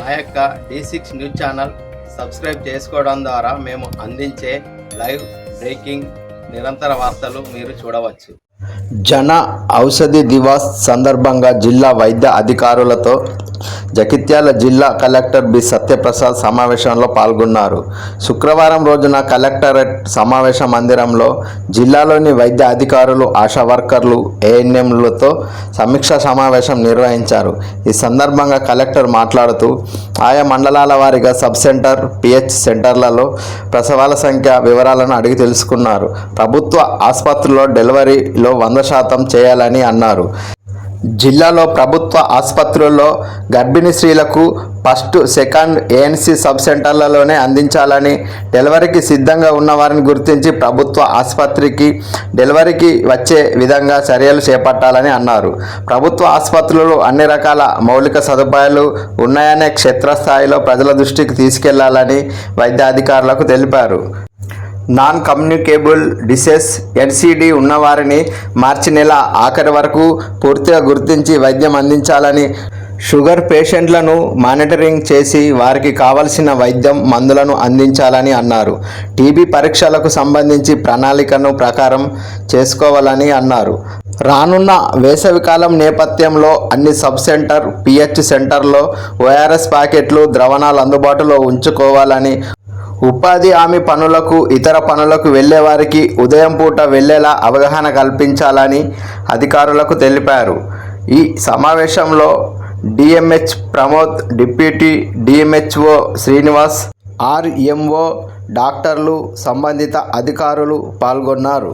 మా యొక్క D six news channel subscribe చేసుకోవడం ద్వారా మేము అందించే లైవ్ బ్రేకింగ్ నిరంతర వార్తలు మీరు చూడవచ్చు. జన ఔషధి దివాస్ సందర్భంగా జిల్లా వైద్య అధికారులతో జగిత్యాల జిల్లా కలెక్టర్ బి. సత్యప్రసాద్ సమావేశంలో పాల్గొన్నారు. శుక్రవారం రోజున కలెక్టరేట్ సమావేశ మందిరంలో జిల్లాలోని వైద్య అధికారులు ఆశా వర్కర్లు ఏఎన్ఎంలతో సమీక్షా సమావేశం నిర్వహించారు. ఈ సందర్భంగా కలెక్టర్ మాట్లాడుతూ ఆయా మండలాల వారీగా సబ్ సెంటర్ పిహెచ్ సెంటర్లలో ప్రసవాల సంఖ్య వివరాలను అడిగి తెలుసుకున్నారు. ప్రభుత్వ ఆసుపత్రుల్లో డెలివరీలో వంద శాతం చేయాలని అన్నారు. జిల్లాలో ప్రభుత్వ ఆసుపత్రుల్లో గర్భిణీ స్త్రీలకు ఫస్ట్ సెకండ్ ఏఎన్సీ సబ్ సెంటర్లలోనే అందించాలని డెలివరీకి సిద్ధంగా ఉన్నవారిని గుర్తించి ప్రభుత్వ ఆసుపత్రికి డెలివరీకి వచ్చే విధంగా చర్యలు చేపట్టాలని అన్నారు. ప్రభుత్వ ఆసుపత్రులు అన్ని రకాల మౌలిక సదుపాయాలు ఉన్నాయనే క్షేత్రస్థాయిలో ప్రజల దృష్టికి తీసుకెళ్ళాలని వైద్యాధికారులకు తెలిపారు. నాన్ కమ్యూనికేబుల్ డిసెస్ ఎన్సిడి ఉన్నవారిని మార్చి నెల ఆఖరి వరకు పూర్తిగా గుర్తించి వైద్యం అందించాలని షుగర్ పేషెంట్లను మానిటరింగ్ చేసి వారికి కావలసిన వైద్యం మందులను అందించాలని అన్నారు. టీబీ పరీక్షలకు సంబంధించి ప్రణాళికను ప్రకారం చేసుకోవాలని అన్నారు. రానున్న వేసవికాలం నేపథ్యంలో అన్ని సబ్ సెంటర్ పిహెచ్ సెంటర్లో ఓఆర్ఎస్ ప్యాకెట్లు ద్రవణాలు అందుబాటులో ఉంచుకోవాలని ఉపాధి హామీ పనులకు ఇతర పనులకు వెళ్ళే వారికి ఉదయం పూట వెళ్ళేలా అవగాహన కల్పించాలని అధికారులకు తెలిపారు. ఈ సమావేశంలో DMH Pramod deputy DMHO Srinivas RMO డాక్టర్లు సంబంధిత అధికారులు పాల్గొన్నారు.